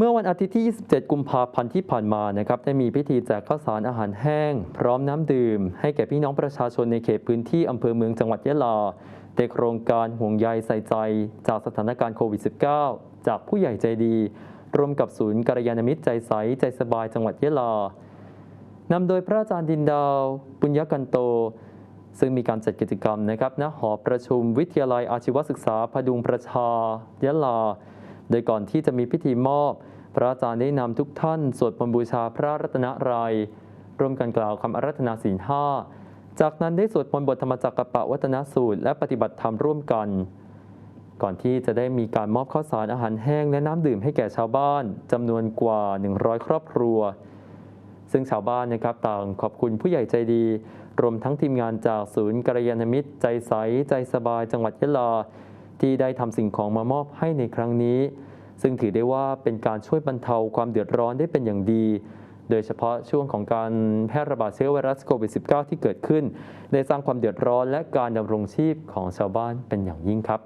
เมื่อวันอาทิตย์ที่ 27 กุมภาพันธ์ที่ผ่านมานะครับได้มีพิธีแจกข้าวสารอาหารแห้ง พร้อมน้ำดื่ม ให้แก่พี่น้องประชาชนในเขตพื้นที่อำเภอเมืองจังหวัดยะลาในโครงการห่วงใยใส่ใจ จากสถานการณ์โควิด -19 จากผู้ใหญ่ใจดีร่วมกับศูนย์กัลยาณมิตรใจใสใจสบายจังหวัดยะลานำโดยพระอาจารย์ดินดาว ปุญญกันโต ซึ่งมีการจัดกิจกรรมนะครับณหอประชุมวิทยาลัยอาชีวศึกษาพดุงประชายะลา โดยก่อนที่จะมีพิธีมอบ พระอาจารย์ได้นำทุกท่านสวดมนต์บูชาพระรัตนตรัยร่วมกันกล่าวคำอารัธนาศีลห้าจากนั้นได้สวดมนต์บทธรรมจักรปะวัฒนสูตร และปฏิบัติธรรมร่วมกัน ก่อนที่จะได้มีการมอบข้าวสารอาหารแห้งและน้ำดื่มให้แก่ชาวบ้านจำนวนกว่า 100 ครอบครัว ซึ่งชาวบ้านนะครับต่างขอบคุณผู้ใหญ่ใจดี รวมทั้งทีมงานจากศูนย์กัลยาณมิตร ใจใสใจสบายจังหวัดยะลา ที่ได้ทำสิ่งของมามอบให้ในครั้งนี้ ซึ่งถือได้ว่าเป็นการช่วยบรรเทาความเดือดร้อนได้เป็นอย่างดี โดยเฉพาะช่วงของการแพร่ระบาดเชื้อไวรัสโควิด -19 ที่เกิดขึ้น ได้สร้างความเดือดร้อนและการดำรงชีพของชาวบ้านเป็นอย่างยิ่งครับ